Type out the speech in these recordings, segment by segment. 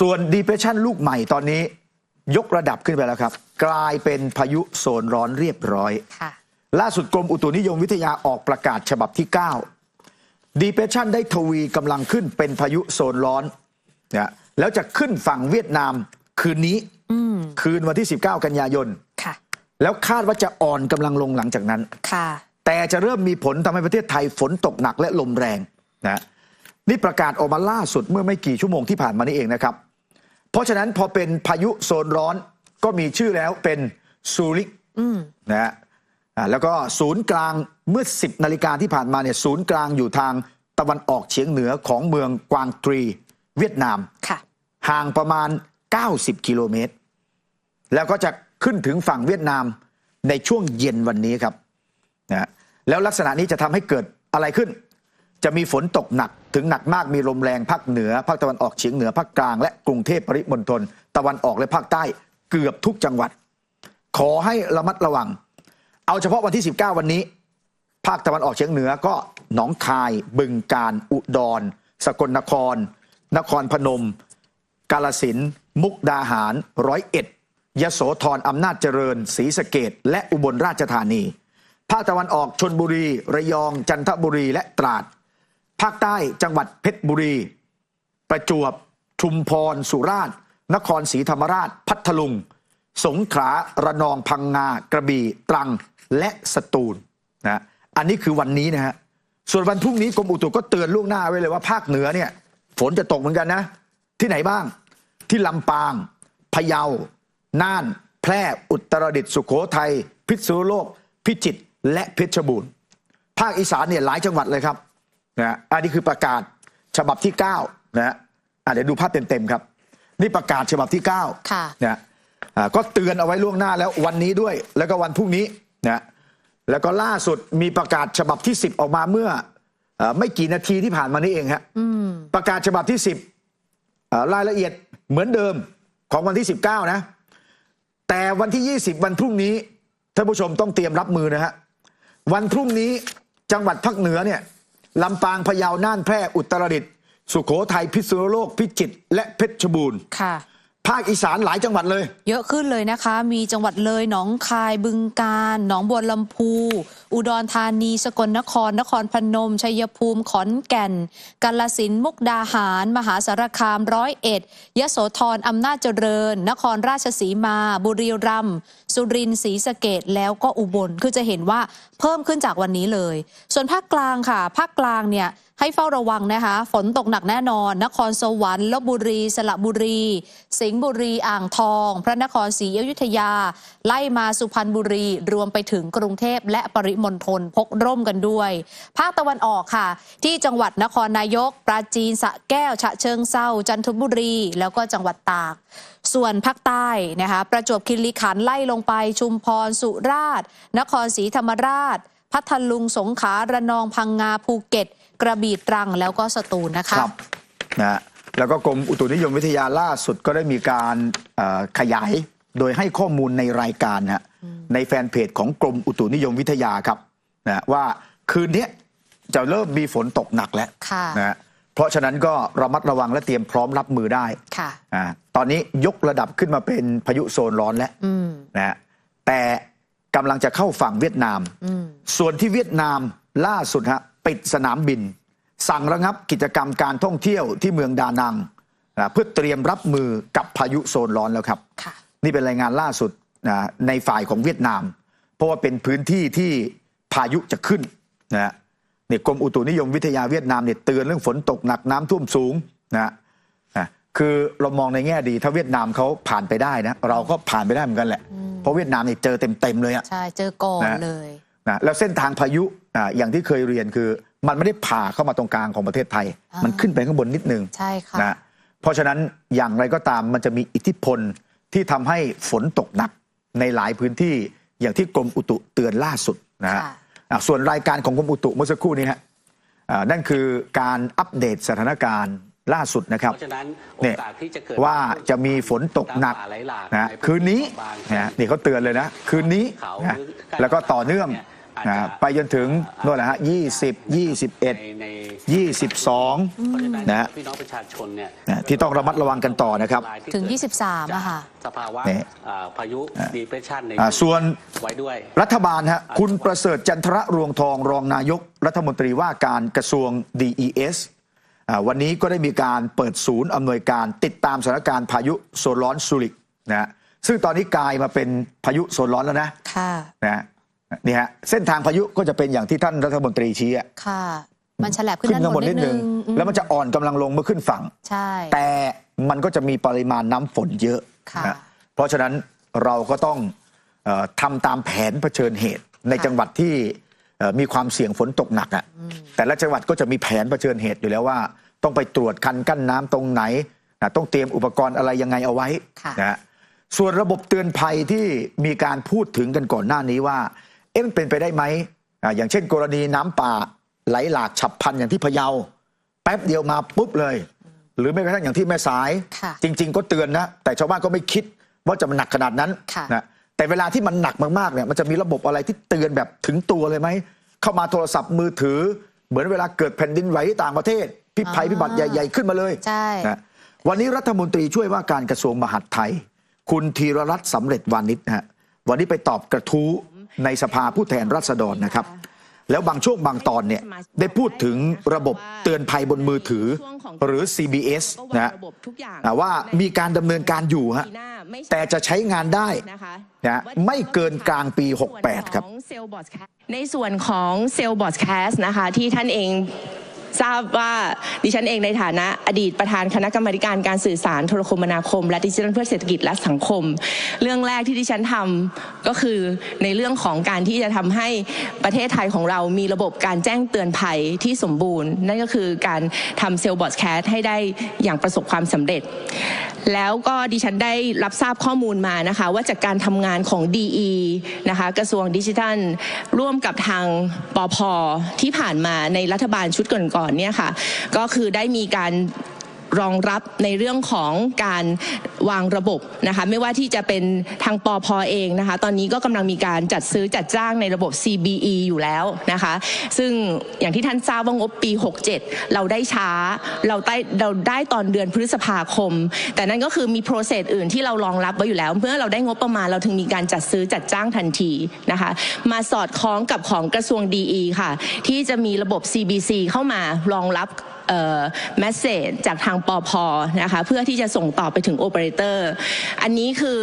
ส่วน depression ลูกใหม่ตอนนี้ ยกระดับขึ้นไปแล้วครับ กลายเป็นพายุโซนร้อนเรียบร้อย ค่ะล่าสุดกรมอุตุนิยมวิทยาออกประกาศฉบับที่9 depression ได้ทวีกำลังขึ้นเป็นพายุโซนร้อนนะแล้วจะขึ้นฝั่งเวียดนามคืนนี้ อืมคืนวันที่ 19 กันยายน ค่ะ แล้วคาดว่าจะอ่อนกำลังลงหลังจากนั้น ค่ะ แต่จะเริ่มมีผลทำให้ประเทศไทยฝนตกหนักและลมแรงนะนี่ประกาศออกมาล่าสุดเมื่อไม่กี่ชั่วโมงที่ผ่านมานี้เองนะครับ เพราะฉะนั้นพอเป็นพายุโซนร้อนก็มีชื่อแล้วเป็นซูริกอืมนะฮะอ่าแล้วก็ศูนย์กลางเมื่อ 10นาฬิกาที่ผ่านมาเนี่ยศูนย์กลางอยู่ทางตะวันออกเฉียงเหนือของเมืองกวางตรี เวียดนามค่ะห่างประมาณ 90 กิโลเมตร แล้วก็จะขึ้นถึงฝั่งเวียดนามในช่วงเย็นวันนี้ครับนะแล้วลักษณะนี้จะทำให้เกิดอะไรขึ้น จะมีฝนตกหนักถึงหนักมากมีลมแรงภาคเหนือภาคตะวันออกเฉียงเหนือภาคกลางและกรุงเทพปริมณฑลตะวันออกและภาคใต้เกือบทุกจังหวัด ขอให้ระมัดระวัง เอาเฉพาะวันที่ 19 วันนี้ ภาคตะวันออกเฉียงเหนือก็หนองคาย บึงกาฬอุดร สกลนคร นครพนม กาลสินมุกดาหารร้อยเอ็ดยโสธรอำนาจเจริญศรีสะเกดและอุบลราชธานี ภาคตะวันออกชนบุรี ระยองจันทบุรีและตราด ภาคใต้จังหวัดเพชรบุรี ประจวบ ชุมพร สุราษฎร์นครศรีธรรมราช พัทลุง สงขลาระนองพังงากระบี่ตรังและสตูลนะอันนี้คือวันนี้นะฮะส่วนวันพรุ่งนี้กรมอุตุก็เตือนล่วงหน้าไว้เลยว่าภาคเหนือเนี่ย ฝนจะตกเหมือนกันนะ ที่ไหนบ้าง ที่ลำปางพะเยา น่าน แพร่อุตรดิตถ์สุโขทัยพิษณุโลก พิจิตรและเพชรบูรณ์ภาคอีสานเนี่ยหลายจังหวัดเลยครับ นะอันนี้คือประกาศฉบับที่ 9 นะฮะอะเดี๋ยวดูภาพเต็มๆครับ นี่ประกาศฉบับที่9ค่ะนะอ่าก็เตือนเอาไว้ล่วงหน้าแล้ววันนี้ด้วย แล้วก็วันพรุ่งนี้นะแล้วก็ล่าสุดมีประกาศฉบับที่ 10 ออกมาเมื่อเอ่อไม่กี่นาทีที่ผ่านมานี้เองฮะอืมประกาศฉบับที่ 10เอ่อรายละเอียดเหมือนเดิมของวันที่ 19 นะ แต่วันที่ 20 วันพรุ่งนี้ท่านผู้ชมต้องเตรียมรับมือนะฮะวันพรุ่งนี้จังหวัดภาคเหนือเนี่ย ลำปางพะเยาน่านแพร่อุตรดิตถ์สุโขทัยพิษณุโลกพิจิตรและเพชรบูรณ์ค่ะ ภาคอีสานหลายจังหวัดเลย เยอะขึ้นเลยนะคะ มีจังหวัดเลย หนองคาย บึงกาฬ หนองบัวลำพู อุดรธานี สกลนคร นครพนม ชัยภูมิ ขอนแก่น กาลสิน มุกดาหาร มหาสารคาม ร้อยเอ็ด ยโสธร อำนาจเจริญ นครราชสีมา บุรีรัมย์ สุรินทร์ ศรีสะเกดแล้วก็อุบล คือจะเห็นว่าเพิ่มขึ้นจากวันนี้เลย ส่วนภาคกลางค่ะ ภาคกลางเนี่ย ให้เฝ้าระวังนะคะ ฝนตกหนักแน่นอน นครสวรรค์ลบบุรี สระบุรี สิงห์บุรี อ่างทอง พระนครศรีอยุธยา ไล่มาสุพรรณบุรี รวมไปถึงกรุงเทพและปริมณฑลพกร่มกันด้วย ภาคตะวันออกค่ะ ที่จังหวัดนครนายก ปราจีนสะแก้ว ฉะเชิงเซาจันทบุรี แล้วก็จังหวัดตาก ส่วนภาคใต้นะคะประจวบคีรีขันธ์ไล่ลงไปชุมพรสุราษฎร์นครศรีธรรมราช พัทลุงสงขลาระนองพังงาภูเก็ต กระบี่ตรังแล้วก็สตูลนะคะครับนะฮะแล้วก็กรมอุตุนิยมวิทยาล่าสุดก็ได้มีการเอ่อขยายโดยให้ข้อมูลในรายการฮะในแฟนเพจของกรมอุตุนิยมวิทยาครับนะว่าคืนนี้จะเริ่มมีฝนตกหนักแล้วค่ะนะฮะเพราะฉะนั้นก็ระมัดระวังและเตรียมพร้อมรับมือได้ค่ะอ่าตอนนี้ยกระดับขึ้นมาเป็นพายุโซนร้อนแล้วอืมนะฮะแต่กำลังจะเข้าฝั่งเวียดนามอืมส่วนที่เวียดนามล่าสุดฮะ ปิดสนามบิน สั่งระงับกิจกรรมการท่องเที่ยวที่เมืองดานังนะเพื่อเตรียมรับมือกับพายุโซนร้อนแล้วครับค่ะนี่เป็นรายงานล่าสุดนะในฝ่ายของเวียดนาม เพราะว่าเป็นพื้นที่ที่พายุจะขึ้นนะฮะเนี่ยกรมอุตุนิยมวิทยาเวียดนามเนี่ยเตือนเรื่องฝนตกหนักน้ำท่วมสูงนะฮะอะคือเรามองในแง่ดี ถ้าเวียดนามเขาผ่านไปได้นะเราก็ผ่านไปได้เหมือนกันแหละ เพราะเวียดนามเนี่ยเจอเต็มๆเลยอะใช่เจอก่อนนะเลยนะแล้วเส้นทางพายุ อ่าอย่างที่เคยเรียนคือ มันไม่ได้ผ่าเข้ามาตรงกลางของประเทศไทยอ่ามัมันขึ้นไปข้างบนนิดนึงใช่ค่ะนะเพราะฉะนั้นอย่างไรก็ตามมันจะมีอิทธิพลที่ทำให้ฝนตกหนักในหลายพื้นที่อย่างที่กรมอุตุเตือนล่าสุดนะฮะค่ะอ่าส่วนรายการของกรมอุตุเมื่อสักครู่นี้ฮะอ่านั่นคือการอัปเดตสถานการณ์ล่าสุดนะครับเพราะฉะนั้นโอเนี่ยกาสที่จะเกิดว่าจะมีฝนตกหนักำป่าไหลหลากนะใพื้คืนนี้บางนะนี่เขาเตือนเลยนะ คืนนี้เขานะหรือแล้วก็ต่อเนื่องอาจ นะจะไปจนถึงโน่นแหละฮะยี่สิบยี่สิบเอ็ดในในยี่สิบสองเพราะฉะนั้นนะฮะพี่น้องประชาชนเนี่ยนะที่ต้องระมัดระวังกันต่อนะครับลายที่ถึงเกิด23อะค่ะสภาวะนี่อ่าพายุดีเพรสชันในอ่าส่วนไว้ด้วย รัฐบาลฮะคุณประเสริฐจันทระรวงทองรองนายกรัฐมนตรีว่าการกระทรวง DES อ่าวันนี้ก็ได้มีการเปิดศูนย์อำนวยการติดตามสถานการณ์พายุโซนร้อนซูริกนะฮะซึ่งตอนนี้กลายมาเป็นพายุโซนร้อนแล้วนะค่ะนะฮะ นี่ฮะเส้นทางพายุก็จะเป็นอย่างที่ท่านรัฐมนตรีชี้อะค่ะ มันฉลับขึ้นขึ้นด้านข้างบบนนนินิดดนึนึงงอืมแล้วมันจะอ่อนกำลังลงเมื่อขึ้นฝั่ง ใช่ แต่มันก็จะมีปริมาณน้ำฝนเยอะค่ะนะเพราะฉะนั้นเราก็ต้องเออทำตามแผนเผชิญเหตุ ในค่ะจังหวัดที่เอ่อมีความเสี่ยงฝนตกหนักอะแต่ละจังหวัดก็จะมีแผนเผชิญเหตุอยู่แล้วว่า ต้องไปตรวจคันกั้นน้ำตรงไหนนะต้องเตรียมอุปกรณ์อะไรยังไงเอาไว้ค่ะ นะฮะส่วนระบบเตือนภัยที่มีการพูดถึงกันก่อนหน้านี้ว่า เอ๊ะมันเป็นไปได้ไหมอ่าอย่างเช่น กรณีน้ำป่าไหลหลากฉับพลันอย่างที่พะเยา แป๊บเดียวมาปุ๊บเลย หรือไม่กระทั่งอย่างที่แม่สายค่ะจริง ๆ ก็เตือนนะ แต่ชาวบ้านก็ไม่คิดว่าจะมันหนักขนาดนั้นค่ะนะแต่เวลาที่มันหนักมากๆเนี่ยมันจะมีระบบอะไรที่เตือนแบบถึงตัวเลยไหมเข้ามาโทรศัพท์มือถือ เหมือนเวลาเกิดแผ่นดินไหวที่ต่างประเทศพิภัยพิบัติใหญ่ ๆขึ้นมาเลยใช่นะวันนี้รัฐมนตรีช่วยว่าการกระทรวงมหาดไทย คุณธีรรัตน์สำเร็จวานิชนะฮะวันนี้ไปตอบกระทู้ ในสภาผู้แทนราษฎรนะครับ แล้วบางช่วงบางตอนเนี่ยได้พูดถึงระบบเตือนภัยบนมือถือ หรือ CBS นะฮะระบบทุกอย่างอ่าว่ามีการดำเนินการอยู่ฮะปีหน้าไม่ใช่แต่จะใช้งานได้นะคะนะฮะไม่เกินกลางปี 68 ครับ ในส่วนของเซลล์บอสแคสนะคะที่ท่านเอง ทราบว่าดิฉันเองในฐานะอดีตประธานคณะกรรมการการสื่อสารโทรคมนาคม และดิจิทัลเพื่อเศรษฐกิจและสังคม เรื่องแรกที่ดิฉันทำก็คือในเรื่องของการที่จะทำให้ประเทศไทยของเรามีระบบการแจ้งเตือนภัยที่สมบูรณ์ นั่นก็คือการทำเซลล์บอสแคสให้ได้อย่างประสบความสำเร็จ แล้วก็ดิฉันได้รับทราบข้อมูลมานะคะ ว่าจากการทำงานของ DE นะคะกระทรวงดิจิทัล ร่วมกับทางปอพที่ผ่านมาในรัฐบาลชุดก่อนๆเนี่ยค่ะ ก็คือได้มีการ รองรับในเรื่องของการวางระบบนะคะไม่ว่าที่จะเป็นทางปอพเองนะคะ ตอนนี้ก็กำลังมีการจัดซื้อจัดจ้างในระบบ CBE อยู่แล้วนะคะ ซึ่งอย่างที่ท่านทราบว่างบปี 67 เราได้ช้าเราได้เราได้ตอนเดือนพฤษภาคม แต่นั่นก็คือมีโปรเซสอื่นที่เรารองรับไว้อยู่แล้ว เมื่อเราได้งบประมาณเราถึงมีการจัดซื้อจัดจ้างทันทีนะคะมาสอดคล้องกับของกระทรวง DE ค่ะ ที่จะมีระบบ CBC เข้ามารองรับ เอ่อ message จากทางปอพนะคะเพื่อที่จะส่งต่อไปถึงโอเปอเรเตอร์อันนี้คือ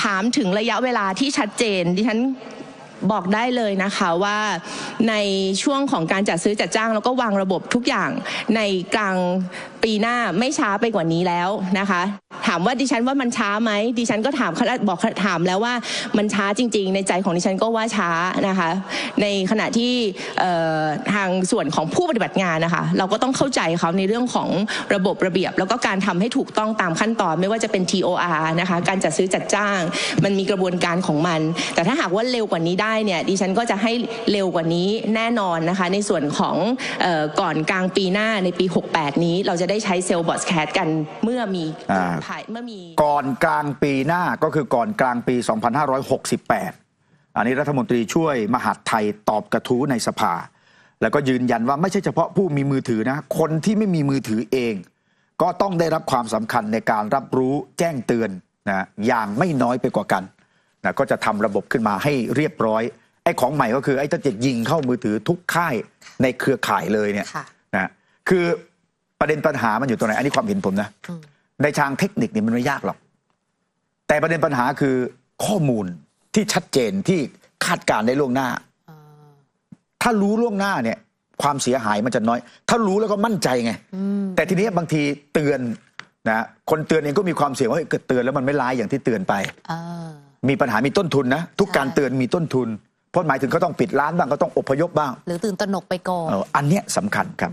ถามถึงระยะเวลาที่ชัดเจนดิฉันบอกได้เลยนะคะว่าในช่วงของการจัดซื้อจัดจ้าง แล้วก็วางระบบทุกอย่างในกลาง ปีหน้าไม่ช้าไปกว่านี้แล้วนะคะ ถามว่าดิฉันว่ามันช้าไหมดิฉันก็ถามบอกถามแล้วว่ามันช้าจริง ๆ ในใจของดิฉันก็ว่าช้านะคะ ในขณะที่ทางส่วนของผู้ปฏิบัติงานนะคะ เราก็ต้องเข้าใจเขาในเรื่องของระบบระเบียบ แล้วก็การทำให้ถูกต้องตามขั้นตอนไม่ว่าจะเป็น TOR นะคะ การจัดซื้อจัดจ้าง มันมีกระบวนการของมัน แต่ถ้าหากว่าเร็วกว่านี้ได้เนี่ยดิฉันก็จะให้เร็วกว่านี้แน่นอนนะคะ ในส่วนของออก่อนกลางปีหน้าในปี 68 นี้เราจะได้ใช้เซลล์บอสแคทกันเมื่อมีอ่า ภายเมื่อมี ก่อนกลางปีหน้าก็คือก่อนกลางปี 2568 อันนี้รัฐมนตรีช่วยมหาดไทยตอบกระทู้ในสภา แล้วก็ยืนยันว่าไม่ใช่เฉพาะผู้มีมือถือนะ คนที่ไม่มีมือถือเอง ก็ต้องได้รับความสำคัญในการรับรู้แจ้งเตือนนะอย่างไม่น้อยไปกว่ากันนะก็จะทำระบบขึ้นมาให้เรียบร้อยไอ้ของใหม่ก็คือไอ้ถ้าจะยิงเข้ามือถือทุกค่ายในเครือข่ายเลยเนี่ย ค่ะ นะคือ ประเด็นปัญหามันอยู่ตรงไหนอันนี้ความเห็นผมนะอืมในทางเทคนิคเนี่ยมันไม่ยากหรอก แต่ประเด็นปัญหาคือข้อมูลที่ชัดเจนที่คาดการณ์ได้ล่วงหน้าอ่าถ้ารู้ล่วงหน้าเนี่ย ความเสียหายมันจะน้อย ถ้ารู้แล้วก็มั่นใจไงอืมแต่ทีนี้บางทีเตือนนะคนเตือนเองก็มีความเสี่ยงว่าเฮ้ยเกิดเตือนแล้วมันไม่ร้ายอย่างที่เตือนไปอ่ามีปัญหามีต้นทุนนะ ทุกใช่การเตือนมีต้นทุนเพราะหมายถึงเขาต้องปิดร้านบ้างก็ต้องอพยพบ้าง หรือตื่นตระหนกไปก่อนเอออันเนี้ยสำคัญครับ